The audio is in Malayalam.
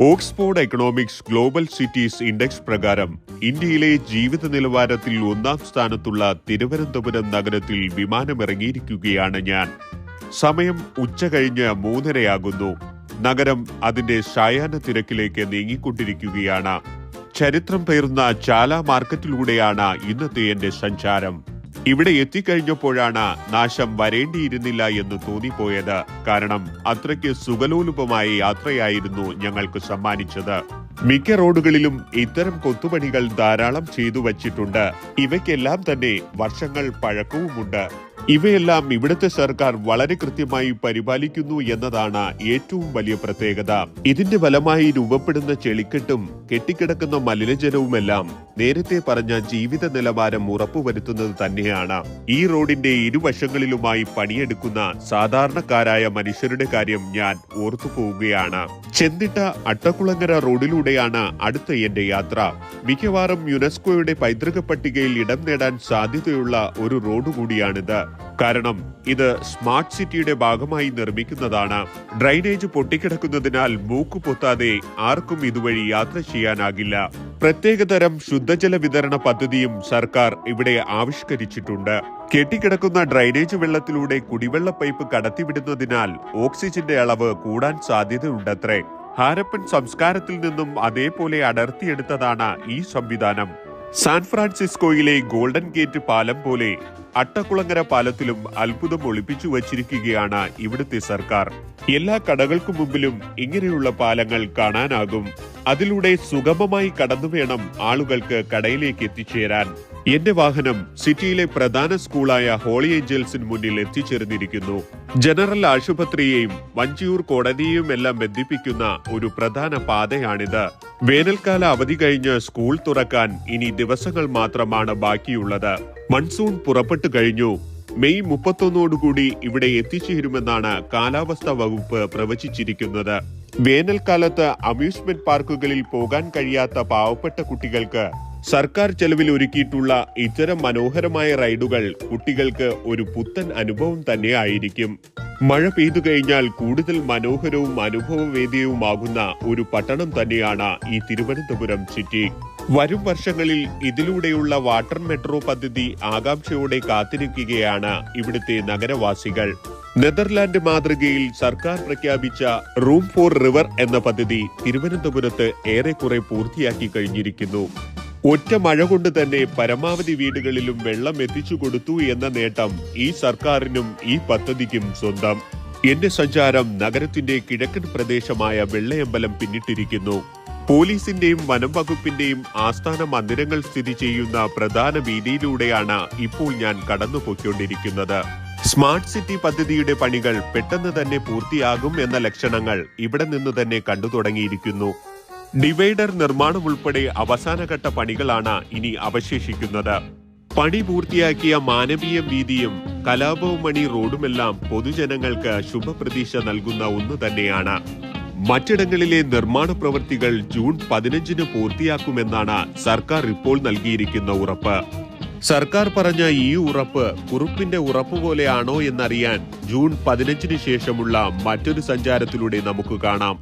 Oxford economics global cities index പ്രകാരം ഇന്ത്യയിലെ ജീവിത നിലവാരത്തിൽ ഒന്നാം സ്ഥാനത്തുള്ള തിരുവനന്തപുരം നഗരത്തിൽ വിമാനമിറങ്ങിയിരിക്കുകയാണ് ഞാൻ. സമയം ഉച്ച കഴിഞ്ഞ് മൂന്നരയാകുന്നു. നഗരം അതിന്റെ ശായാന തിരക്കിലേക്ക് നീങ്ങിക്കൊണ്ടിരിക്കുകയാണ്. ചരിത്രം പേർന്ന ചാല മാർക്കറ്റിലൂടെയാണ് ഇന്നത്തെ എന്റെ സഞ്ചാരം. ഇവിടെ എത്തിക്കഴിഞ്ഞപ്പോഴാണ് നാശം വരേണ്ടിയിരുന്നില്ല എന്ന് തോന്നിപ്പോയത്. കാരണം അത്രയ്ക്ക് സുഖലോലുപമായ യാത്രയായിരുന്നു ഞങ്ങൾക്ക് സമ്മാനിച്ചത്. മിക്ക റോഡുകളിലും ഇത്തരം കൊത്തുപണികൾ ധാരാളം ചെയ്തു വച്ചിട്ടുണ്ട്. ഇവയ്ക്കെല്ലാം തന്നെ വർഷങ്ങൾ പഴക്കവുമുണ്ട്. ഇവയെല്ലാം ഇവിടുത്തെ സർക്കാർ വളരെ കൃത്യമായി പരിപാലിക്കുന്നു എന്നതാണ് ഏറ്റവും വലിയ പ്രത്യേകത. ഇതിന്റെ ഫലമായി രൂപപ്പെടുന്ന ചെളിക്കെട്ടും കെട്ടിക്കിടക്കുന്ന മലിനജലവുമെല്ലാം നേരത്തെ പറഞ്ഞ ജീവിത നിലവാരം ഉറപ്പുവരുത്തുന്നത് തന്നെയാണ്. ഈ റോഡിന്റെ ഇരുവശങ്ങളിലുമായി പണിയെടുക്കുന്ന സാധാരണക്കാരായ മനുഷ്യരുടെ കാര്യം ഞാൻ ഓർത്തു പോവുകയാണ്. ചെന്നിട്ട അട്ടക്കുളങ്ങര റോഡിലൂടെയാണ് അടുത്ത എന്റെ യാത്ര. മിക്കവാറും യുനെസ്കോയുടെ പൈതൃക പട്ടികയിൽ ഇടം നേടാൻ സാധ്യതയുള്ള ഒരു റോഡ് കൂടിയാണിത്. കാരണം ഇത് സ്മാർട്ട് സിറ്റിയുടെ ഭാഗമായി നിർമ്മിക്കുന്നതാണ്. ഡ്രൈനേജ് പൊട്ടിക്കിടക്കുന്നതിനാൽ മൂക്ക് പൊത്താതെ ആർക്കും ഇതുവഴി യാത്ര ചെയ്യാനാകില്ല പ്രത്യേകതരം ശുദ്ധജല വിതരണ പദ്ധതിയും സർക്കാർ ഇവിടെ ആവിഷ്കരിച്ചിട്ടുണ്ട്. കെട്ടിക്കിടക്കുന്ന ഡ്രൈനേജ് വെള്ളത്തിലൂടെ കുടിവെള്ള പൈപ്പ് കടത്തിവിടുന്നതിനാൽ ഓക്സിജന്റെ അളവ് കൂടാൻ സാധ്യതയുണ്ടത്രേ. ഹാരപ്പൻ സംസ്കാരത്തിൽ നിന്നും അതേപോലെ അടർത്തിയെടുത്തതാണ് ഈ സംവിധാനം. സാൻ ഫ്രാൻസിസ്കോയിലെ ഗോൾഡൻ ഗേറ്റ് പാലം പോലെ അട്ടക്കുളങ്ങര പാലത്തിലും അത്ഭുതം ഒളിപ്പിച്ചു വച്ചിരിക്കുകയാണ് ഇവിടുത്തെ സർക്കാർ. എല്ലാ കടകൾക്കു മുമ്പിലും ഇങ്ങനെയുള്ള പാലങ്ങൾ കാണാനാകും. അതിലൂടെ സുഗമമായി കടന്നു വേണം ആളുകൾക്ക് കടയിലേക്ക് എത്തിച്ചേരാൻ. എന്റെ വാഹനം സിറ്റിയിലെ പ്രധാന സ്കൂളായ ഹോളി ഏഞ്ചൽസിന് മുന്നിൽ എത്തിച്ചേർന്നിരിക്കുന്നു. ജനറൽ ആശുപത്രിയെയും വഞ്ചിയൂർ കോടതിയെയും എല്ലാം ബന്ധിപ്പിക്കുന്ന ഒരു പ്രധാന പാതയാണിത്. വേനൽക്കാല അവധി കഴിഞ്ഞ് സ്കൂൾ തുറക്കാൻ ഇനി ദിവസങ്ങൾ മാത്രമാണ് ബാക്കിയുള്ളത്. മൺസൂൺ പുറപ്പെട്ടു കഴിഞ്ഞു. മെയ് മുപ്പത്തൊന്നോടുകൂടി ഇവിടെ എത്തിച്ചേരുമെന്നാണ് കാലാവസ്ഥാ വകുപ്പ് പ്രവചിച്ചിരിക്കുന്നത്. വേനൽക്കാലത്ത് അമ്യൂസ്മെന്റ് പാർക്കുകളിൽ പോകാൻ കഴിയാത്ത പാവപ്പെട്ട കുട്ടികൾക്ക് സർക്കാർ ചെലവിൽ ഒരുക്കിയിട്ടുള്ള ഇത്തരം മനോഹരമായ റൈഡുകൾ കുട്ടികൾക്ക് ഒരു പുത്തൻ അനുഭവം തന്നെ ആയിരിക്കും മഴ പെയ്തു കഴിഞ്ഞാൽ കൂടുതൽ മനോഹരവും അനുഭവവേദ്യവുമാകുന്ന ഒരു പട്ടണം തന്നെയാണ് ഈ തിരുവനന്തപുരം സിറ്റി. വരും വർഷങ്ങളിൽ ഇതിലൂടെയുള്ള വാട്ടർ മെട്രോ പദ്ധതി ആകാംക്ഷയോടെ കാത്തിരിക്കുകയാണ് ഇവിടുത്തെ നഗരവാസികൾ. നെതർലാൻഡ് മാതൃകയിൽ സർക്കാർ പ്രഖ്യാപിച്ച റൂം ഫോർ റിവർ എന്ന പദ്ധതി തിരുവനന്തപുരത്ത് ഏറെക്കുറെ പൂർത്തിയാക്കി കഴിഞ്ഞിരിക്കുന്നു. ഒറ്റ മഴ കൊണ്ട് തന്നെ പരമാവധി വീടുകളിലും വെള്ളം എത്തിച്ചു കൊടുത്തു എന്ന നേട്ടം ഈ സർക്കാരിനും ഈ പദ്ധതിക്കും സ്വന്തം. എന്റെ സഞ്ചാരം നഗരത്തിന്റെ കിഴക്കൻ പ്രദേശമായ വെള്ളയമ്പലം പിന്നിട്ടിരിക്കുന്നു. പോലീസിന്റെയും വനം വകുപ്പിന്റെയും ആസ്ഥാന മന്ദിരങ്ങൾ സ്ഥിതി ചെയ്യുന്ന പ്രധാന വീതിയിലൂടെയാണ് ഇപ്പോൾ ഞാൻ കടന്നുപോയിക്കൊണ്ടിരിക്കുന്നത്. സ്മാർട്ട് സിറ്റി പദ്ധതിയുടെ പണികൾ പെട്ടെന്ന് തന്നെ പൂർത്തിയാകും എന്ന ലക്ഷണങ്ങൾ ഇവിടെ നിന്ന് തന്നെ കണ്ടു തുടങ്ങിയിരിക്കുന്നു. ഡിവൈഡർ നിർമ്മാണം ഉൾപ്പെടെ അവസാനഘട്ട പണികളാണ് ഇനി അവശേഷിക്കുന്നത്. പണി പൂർത്തിയാക്കിയ മാനവീയ വീതിയും കലാപവും മണി റോഡുമെല്ലാം പൊതുജനങ്ങൾക്ക് ശുഭപ്രതീക്ഷ നൽകുന്ന ഒന്ന് തന്നെയാണ്. മറ്റിടങ്ങളിലെ നിർമ്മാണ പ്രവൃത്തികൾ ജൂൺ പതിനഞ്ചിന് പൂർത്തിയാക്കുമെന്നാണ് സർക്കാർ ഇപ്പോൾ നൽകിയിരിക്കുന്ന ഉറപ്പ്. സർക്കാർ പറഞ്ഞ ഈ ഉറപ്പ് കുറുപ്പിന്റെ ഉറപ്പ് പോലെയാണോ എന്നറിയാൻ ജൂൺ പതിനഞ്ചിന് ശേഷമുള്ള മറ്റൊരു സഞ്ചാരത്തിലൂടെ നമുക്ക് കാണാം.